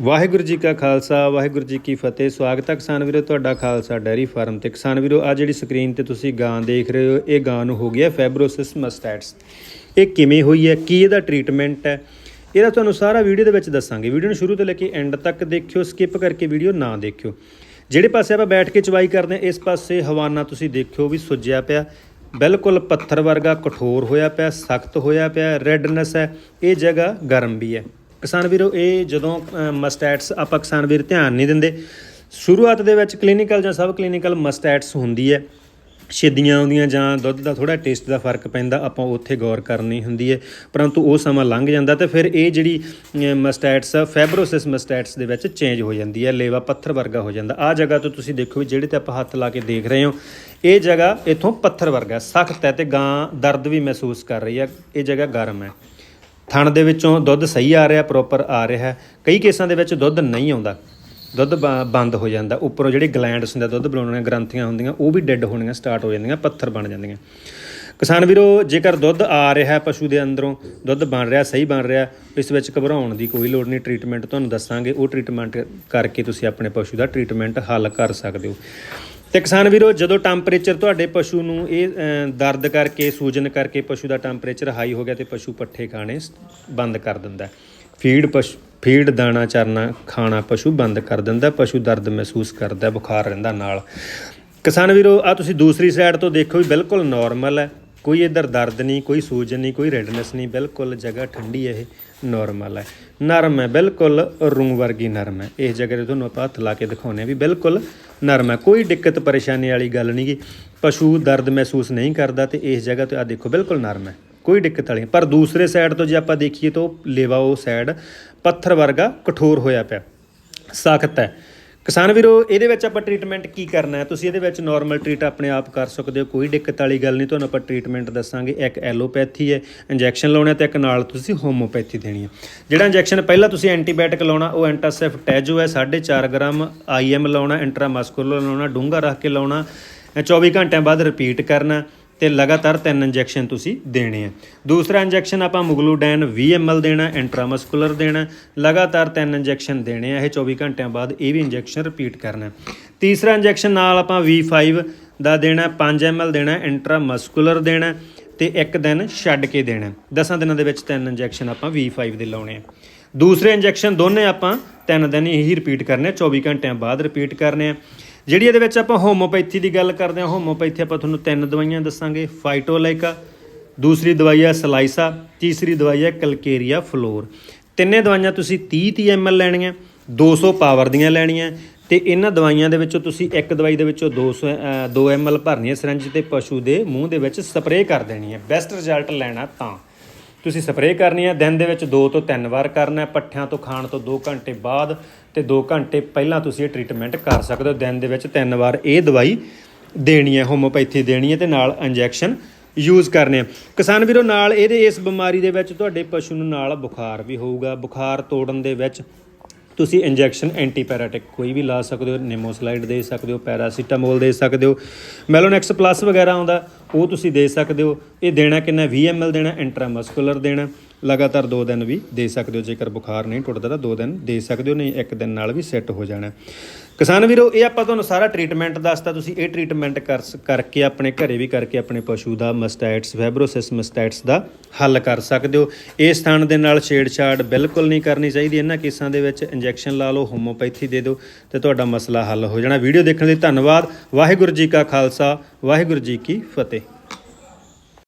ਵਾਹਿਗੁਰੂ ਜੀ ਕਾ ਖਾਲਸਾ, ਵਾਹਿਗੁਰੂ ਜੀ ਕੀ ਫਤਿਹ। ਸਵਾਗਤ ਹੈ ਕਿਸਾਨ ਵੀਰੋ, ਤੁਹਾਡਾ ਖਾਲਸਾ ਡੈਰੀ ਫਾਰਮ ਤੇ। ਕਿਸਾਨ ਵੀਰੋ ਆ ਜਿਹੜੀ ਸਕਰੀਨ ਤੇ ਤੁਸੀਂ ਗਾਂ ਦੇਖ ਰਹੇ ਹੋ, ਇਹ ਗਾਂ ਨੂੰ ਹੋ ਗਿਆ ਫੈਬਰੋਸਿਸ ਮਸਟੈਟਸ। ਇਹ ਕਿਵੇਂ ਹੋਈ ਹੈ, ਕੀ ਇਹਦਾ ਟ੍ਰੀਟਮੈਂਟ ਹੈ, ਇਹਦਾ ਤੁਹਾਨੂੰ ਸਾਰਾ ਵੀਡੀਓ ਦੇ ਵਿੱਚ ਦੱਸਾਂਗੇ। ਵੀਡੀਓ ਨੂੰ ਸ਼ੁਰੂ ਤੋਂ ਲੈ ਕੇ ਐਂਡ ਤੱਕ ਦੇਖਿਓ ਸਕਿਪ ਕਰਕੇ ਵੀਡੀਓ ਨਾ ਦੇਖਿਓ। ਜਿਹੜੇ ਪਾਸੇ ਆਪਾਂ ਬੈਠ ਕੇ ਚਵਾਈ ਕਰਦੇ ਹਾਂ, ਇਸ ਪਾਸੇ ਹਵਾਨਾ ਤੁਸੀਂ ਦੇਖਿਓ ਵੀ ਸੁੱਜਿਆ ਪਿਆ। ਬਿਲਕੁਲ ਪੱਥਰ ਵਰਗਾ ਕਠੋਰ ਹੋਇਆ ਪਿਆ, ਸਖਤ ਹੋਇਆ ਪਿਆ ਰੈਡਨੈਸ ਹੈ, ਇਹ ਜਗ੍ਹਾ ਗਰਮ ਵੀ ਹੈ। ਕਿਸਾਨ ਵੀਰੋ, ਇਹ ਜਦੋਂ ਮਸਟੈਟਸ ਆਪਾਂ ਕਿਸਾਨ ਵੀਰ ਧਿਆਨ ਨਹੀਂ ਦਿੰਦੇ, ਸ਼ੁਰੂਆਤ ਦੇ ਵਿੱਚ ਕਲੀਨਿਕਲ ਜਾਂ ਸਬ ਕਲੀਨਿਕਲ ਮਸਟੈਟਸ ਹੁੰਦੀ ਹੈ। ਛਿੱਦੀਆਂ ਆਉਂਦੀਆਂ ਜਾਂ ਦੁੱਧ ਦਾ ਥੋੜਾ ਟੇਸਟ ਦਾ ਫ਼ਰਕ ਪੈਂਦਾ, ਆਪਾਂ ਉੱਥੇ ਗੌਰ ਕਰਨੀ ਹੁੰਦੀ ਹੈ। ਪਰੰਤੂ ਉਹ ਸਮਾਂ ਲੰਘ ਜਾਂਦਾ ਤੇ ਫਿਰ ਇਹ ਜਿਹੜੀ ਮਸਟੈਟਸ ਫੈਬਰੋਸਿਸ ਮਸਟੈਟਸ ਦੇ ਵਿੱਚ ਚੇਂਜ ਹੋ ਜਾਂਦੀ ਹੈ, ਲੇਵਾ ਪੱਥਰ ਵਰਗਾ ਹੋ ਜਾਂਦਾ। ਆ ਜਗ੍ਹਾ ਤੋਂ ਤੁਸੀਂ ਦੇਖੋ ਵੀ ਜਿਹੜੇ ਤੇ ਆਪਾਂ ਹੱਥ ਲਾ ਕੇ ਦੇਖ ਰਹੇ ਹੋ, ਇਹ ਜਗ੍ਹਾ ਇਥੋਂ ਪੱਥਰ ਵਰਗਾ, ਸਖਤ ਹੈ ਤੇ ਗਾਂ ਦਰਦ ਵੀ ਮਹਿਸੂਸ ਕਰ ਰਹੀ ਹੈ, ਇਹ ਜਗ੍ਹਾ ਗਰਮ ਹੈ। ਥਣ ਦੇ ਵਿੱਚੋਂ ਦੁੱਧ ਸਹੀ ਆ ਰਿਹਾ ਪ੍ਰੋਪਰ ਆ ਰਿਹਾ ਕਈ ਕੇਸਾਂ ਦੇ ਵਿੱਚ ਦੁੱਧ ਨਹੀਂ ਆਉਂਦਾ। ਦੁੱਧ ਬ- ਬੰਦ ਹੋ ਜਾਂਦਾ। ਉੱਪਰੋਂ ਜਿਹੜੇ ਗਲੈਂਡਸ ਹੁੰਦੇ ਆ, ਦੁੱਧ ਬਣਾਉਣ ਵਾਲੀਆਂ ਗ੍ਰੰਥੀਆਂ ਹੁੰਦੀਆਂ ਉਹ ਵੀ ਡੈੱਡ ਹੋਣੀਆਂ ਸਟਾਰਟ ਹੋ ਜਾਂਦੀਆਂ ਪੱਥਰ ਬਣ ਜਾਂਦੀਆਂ। ਕਿਸਾਨ ਵੀਰੋ, ਜੇਕਰ ਦੁੱਧ ਆ ਰਿਹਾ ਪਸ਼ੂ ਦੇ ਅੰਦਰੋਂ, ਦੁੱਧ ਬਣ ਰਿਹਾ, ਸਹੀ ਬਣ ਰਿਹਾ, ਇਸ ਵਿੱਚ ਘਬਰਾਉਣ ਦੀ ਕੋਈ ਲੋੜ ਨਹੀਂ। ਟ੍ਰੀਟਮੈਂਟ ਤੁਹਾਨੂੰ ਦੱਸਾਂਗੇ, ਉਹ ਟ੍ਰੀਟਮੈਂਟ ਕਰਕੇ ਤੁਸੀਂ ਆਪਣੇ ਪਸ਼ੂ ਦਾ ਟ੍ਰੀਟਮੈਂਟ ਹੱਲ ਕਰ ਸਕਦੇ ਹੋ। ਤੇ ਕਿਸਾਨ ਵੀਰੋ, ਜਦੋਂ ਟੈਂਪਰੇਚਰ ਤੁਹਾਡੇ ਪਸ਼ੂ ਨੂੰ ਇਹ ਦਰਦ ਕਰਕੇ, ਸੂਜਨ ਕਰਕੇ ਪਸ਼ੂ ਦਾ ਟੈਂਪਰੇਚਰ ਹਾਈ ਹੋ ਗਿਆ ਤੇ ਪਸ਼ੂ ਪੱਠੇ ਖਾਣੇ ਬੰਦ ਕਰ ਦਿੰਦਾ ਫੀਡ ਪਸ਼ੂ, ਫੀਡ, ਦਾਣਾ ਚਰਨਾ ਖਾਣਾ ਪਸ਼ੂ ਬੰਦ ਕਰ ਦਿੰਦਾ ਪਸ਼ੂ ਦਰਦ ਮਹਿਸੂਸ ਕਰਦਾ ਬੁਖਾਰ ਰਹਿੰਦਾ ਨਾਲ। ਕਿਸਾਨ ਵੀਰੋ ਆ ਤੁਸੀਂ ਦੂਸਰੀ ਸਾਈਡ ਤੋਂ ਦੇਖੋ ਵੀ ਬਿਲਕੁਲ ਨਾਰਮਲ ਹੈ। ਕੋਈ ਇਧਰ ਦਰਦ ਨਹੀਂ, ਕੋਈ ਸੂਜਨ ਨਹੀਂ, ਕੋਈ ਰੈਡਨੈਸ ਨਹੀਂ, ਬਿਲਕੁਲ ਜਗ੍ਹਾ ਠੰਡੀ ਹੈ ਇਹ ਨਾਰਮਲ ਹੈ। ਨਰਮ ਹੈ, ਬਿਲਕੁਲ ਰੂੰ ਵਰਗੀ ਨਰਮ ਹੈ। ਇਸ ਜਗ੍ਹਾ ਤੇ ਤੁਹਾਨੂੰ ਆਪਾਂ ਹੱਥ ਲਾ ਕੇ ਦਿਖਾਉਂਦੇ ਹਾਂ ਵੀ ਬਿਲਕੁਲ ਨਰਮ ਹੈ। ਕੋਈ ਦਿੱਕਤ ਪਰੇਸ਼ਾਨੀ ਵਾਲੀ ਗੱਲ ਨਹੀਂ ਗੀ। ਪਸ਼ੂ ਦਰਦ ਮਹਿਸੂਸ ਨਹੀਂ ਕਰਦਾ ਤੇ ਇਸ ਜਗ੍ਹਾ ਤੇ ਆ ਦੇਖੋ, ਬਿਲਕੁਲ ਨਰਮ ਹੈ। ਕੋਈ ਦਿੱਕਤ ਵਾਲੀ ਪਰ ਦੂਸਰੇ ਸਾਈਡ ਤੋਂ ਜੇ ਆਪਾਂ ਦੇਖੀਏ ਤਾਂ ਉਹ ਲੇਵਾ ਉਹ ਸਾਈਡ ਪੱਥਰ ਵਰਗਾ ਕਠੋਰ ਹੋਇਆ ਪਿਆ। ਸਖਤ ਹੈ। ਕਿਸਾਨ ਵੀਰੋ, ਇਹਦੇ ਵਿੱਚ ਆਪਾਂ ਟ੍ਰੀਟਮੈਂਟ ਕੀ ਕਰਨਾ ਹੈ? ਤੁਸੀਂ ਇਹਦੇ ਵਿੱਚ ਨਾਰਮਲ ਟ੍ਰੀਟ ਆਪਣੇ ਆਪ ਕਰ ਸਕਦੇ ਹੋ, ਕੋਈ ਦਿੱਕਤ ਵਾਲੀ ਗੱਲ ਨਹੀਂ, ਤੁਹਾਨੂੰ ਆਪਾਂ ਟ੍ਰੀਟਮੈਂਟ ਦੱਸਾਂਗੇ। ਇੱਕ ਐਲੋਪੈਥੀ ਹੈ ਇੰਜੈਕਸ਼ਨ ਲਾਉਣਾ ਤੇ ਇੱਕ ਨਾਲ ਤੁਸੀਂ ਹੋਮੋਪੈਥੀ ਦੇਣੀ ਹੈ। ਜਿਹੜਾ ਇੰਜੈਕਸ਼ਨ ਪਹਿਲਾਂ ਤੁਸੀਂ ਐਂਟੀਬਾਇਓਟਿਕ ਲਾਉਣਾ, ਉਹ ਐਂਟਾਸੈਫ ਟੈਜੋ ਹੈ 4.5 ਗ੍ਰਾਮ ਆਈਐਮ ਲਾਉਣਾ ਇੰਟਰਾਮਸਕੂਲਰ ਲਾਉਣਾ, ਡੂੰਘਾ ਰੱਖ ਕੇ ਲਾਉਣਾ, ਇਹ 24 ਘੰਟਿਆਂ ਬਾਅਦ ਰਿਪੀਟ ਕਰਨਾ। ਤੇ ਲਗਾਤਾਰ ਤਿੰਨ ਇੰਜੈਕਸ਼ਨ ਤੁਸੀਂ ਦੇਣੇ ਆ। ਦੂਸਰਾ ਇੰਜੈਕਸ਼ਨ ਆਪਾਂ ਮੁਗਲੂਡੈਨ 20 ml ਦੇਣਾ, ਇੰਟਰਾਮਸਕੂਲਰ ਦੇਣਾ, ਲਗਾਤਾਰ ਤਿੰਨ ਇੰਜੈਕਸ਼ਨ ਦੇਣੇ ਆ, ਇਹ 24 ਘੰਟਿਆਂ ਬਾਅਦ ਇਹ ਵੀ ਇੰਜੈਕਸ਼ਨ ਰਿਪੀਟ ਕਰਨਾ। ਤੀਸਰਾ ਇੰਜੈਕਸ਼ਨ ਨਾਲ ਆਪਾਂ V5 ਦਾ ਦੇਣਾ 5 ml ਦੇਣਾ, ਇੰਟਰਾਮਸਕੂਲਰ ਦੇਣਾ ਤੇ ਇੱਕ ਦਿਨ ਛੱਡ ਕੇ ਦੇਣਾ। 10 ਦਿਨਾਂ ਦੇ ਵਿੱਚ ਤਿੰਨ ਇੰਜੈਕਸ਼ਨ ਆਪਾਂ V5 ਦੇ ਲਾਉਣੇ ਆ। ਦੂਸਰੇ ਇੰਜੈਕਸ਼ਨ ਦੋਨੇ ਆਪਾਂ ਤਿੰਨ ਦਿਨ ਇਹੀ ਰਿਪੀਟ ਕਰਨੇ ਆ 24 ਘੰਟਿਆਂ ਬਾਅਦ ਰਿਪੀਟ ਕਰਨੇ ਆ। ਜਿਹੜੀ ਇਹਦੇ ਵਿੱਚ ਆਪਾਂ ਹੋਮੋਪੈਥੀ ਦੀ ਗੱਲ ਕਰਦੇ ਹਾਂ ਹੋਮੋਪੈਥੀ ਆਪਾਂ ਤੁਹਾਨੂੰ ਤਿੰਨ ਦਵਾਈਆਂ ਦੱਸਾਂਗੇ ਫਾਈਟੋਲਾਈਕਾ ਦੂਸਰੀ ਦਵਾਈ ਹੈ ਸਲਾਈਸਾ ਤੀਸਰੀ ਦਵਾਈ ਹੈ ਕਲਕੇਰੀਆ ਫਲੋਰ ਤਿੰਨੇ ਦਵਾਈਆਂ ਤੁਸੀਂ 30 30 ml ਲੈਣੀਆਂ 200 ਪਾਵਰ ਦੀਆਂ ਲੈਣੀਆਂ ਤੇ ਇਹਨਾਂ ਦਵਾਈਆਂ ਦੇ ਵਿੱਚੋਂ ਤੁਸੀਂ ਇੱਕ ਦਵਾਈ ਦੇ ਵਿੱਚੋਂ 200 ਅ, 2 ml ਭਰਨੀ ਹੈ ਸਿਰੰਜ ਤੇ ਪਸ਼ੂ ਦੇ ਮੂੰਹ ਦੇ ਵਿੱਚ ਸਪਰੇਅ ਕਰ ਦੇਣੀ ਹੈ। ਬੈਸਟ ਰਿਜ਼ਲਟ ਲੈਣਾ ਤਾਂ। ਤੁਸੀਂ ਸਪਰੇਅ ਕਰਨੀ ਹੈ, ਦਿਨ ਦੇ ਵਿੱਚ 2 ਤੋਂ 3 ਵਾਰ ਕਰਨਾ ਹੈ, ਪੱਠਿਆਂ ਤੋਂ ਖਾਣ ਤੋਂ 2 ਘੰਟੇ ਬਾਅਦ ਤੇ 2 ਘੰਟੇ ਪਹਿਲਾਂ ਤੁਸੀਂ ਇਹ ਟ੍ਰੀਟਮੈਂਟ ਕਰ ਸਕਦੇ ਹੋ। ਦਿਨ ਦੇ ਵਿੱਚ 3 ਵਾਰ ਇਹ ਦਵਾਈ ਦੇਣੀ ਹੈ ਹੋਮੋਪੈਥੀ ਦੇਣੀ ਹੈ ਤੇ ਨਾਲ ਇੰਜੈਕਸ਼ਨ ਯੂਜ਼ ਕਰਨੇ ਆ ਕਿਸਾਨ ਵੀਰੋ, ਨਾਲ ਇਹਦੇ ਇਸ ਬਿਮਾਰੀ ਦੇ ਵਿੱਚ ਤੁਹਾਡੇ ਪਸ਼ੂ ਨੂੰ ਨਾਲ ਬੁਖਾਰ ਵੀ ਹੋਊਗਾ। ਬੁਖਾਰ ਤੋੜਨ ਦੇ ਵਿੱਚ ਤੁਸੀਂ ਇੰਜੈਕਸ਼ਨ ਐਂਟੀਪੈਰਾਟਿਕ ਕੋਈ ਵੀ ਲਾ ਸਕਦੇ ਹੋ, ਨਿਮੋਸਲਾਈਡ ਦੇ ਸਕਦੇ ਹੋ, ਪੈਰਾਸੀਟਾਮੋਲ ਦੇ ਸਕਦੇ ਹੋ। ਮੈਲੋਨੈਕਸ ਪਲੱਸ ਵਗੈਰਾ ਆਉਂਦਾ ਉਹ ਤੁਸੀਂ ਦੇ ਸਕਦੇ ਹੋ। ਇਹ ਦੇਣਾ ਕਿੰਨਾ 20 ml ਦੇਣਾ ਇੰਟਰਾਮਸਕੂਲਰ ਦੇਣਾ। ਲਗਾਤਾਰ 2 ਦਿਨ ਵੀ ਦੇ ਸਕਦੇ ਹੋ, ਜੇਕਰ ਬੁਖਾਰ ਨਹੀਂ ਟੁੱਟਦਾ ਤਾਂ 2 ਦਿਨ ਦੇ ਸਕਦੇ ਹੋ, ਨਹੀਂ ਇੱਕ ਦਿਨ ਨਾਲ ਵੀ ਸੈੱਟ ਹੋ ਜਾਣਾ। ਕਿਸਾਨ ਵੀਰੋ, ਇਹ ਆਪਾਂ ਤੁਹਾਨੂੰ ਸਾਰਾ ਟ੍ਰੀਟਮੈਂਟ ਦੱਸਤਾ, ਤੁਸੀਂ ਇਹ ਟ੍ਰੀਟਮੈਂਟ ਕਰ ਸ- ਕਰਕੇ ਆਪਣੇ ਘਰੇ ਵੀ ਕਰਕੇ ਆਪਣੇ ਪਸ਼ੂ ਦਾ ਮਸਟੈਟਸ ਫੈਬਰੋਸਿਸ ਮਸਟੈਟਸ ਦਾ ਹੱਲ ਕਰ ਸਕਦੇ ਹੋ। ਇਸ ਥਣ ਦੇ ਨਾਲ ਛੇੜਛਾੜ ਬਿਲਕੁਲ ਨਹੀਂ ਕਰਨੀ ਚਾਹੀਦੀ। ਇਹਨਾਂ ਕੇਸਾਂ ਦੇ ਵਿੱਚ ਇੰਜੈਕਸ਼ਨ ਲਾ ਲਓ ਹੋਮੋਪੈਥੀ ਦੇ ਦਿਓ ਤੇ ਤੁਹਾਡਾ ਮਸਲਾ ਹੱਲ ਹੋ ਜਾਣਾ। ਵੀਡੀਓ ਦੇਖਣ ਲਈ ਧੰਨਵਾਦ। ਵਾਹਿਗੁਰੂ ਜੀ ਕਾ ਖਾਲਸਾ, ਵਾਹਿਗੁਰੂ ਜੀ ਕੀ ਫਤਿਹ।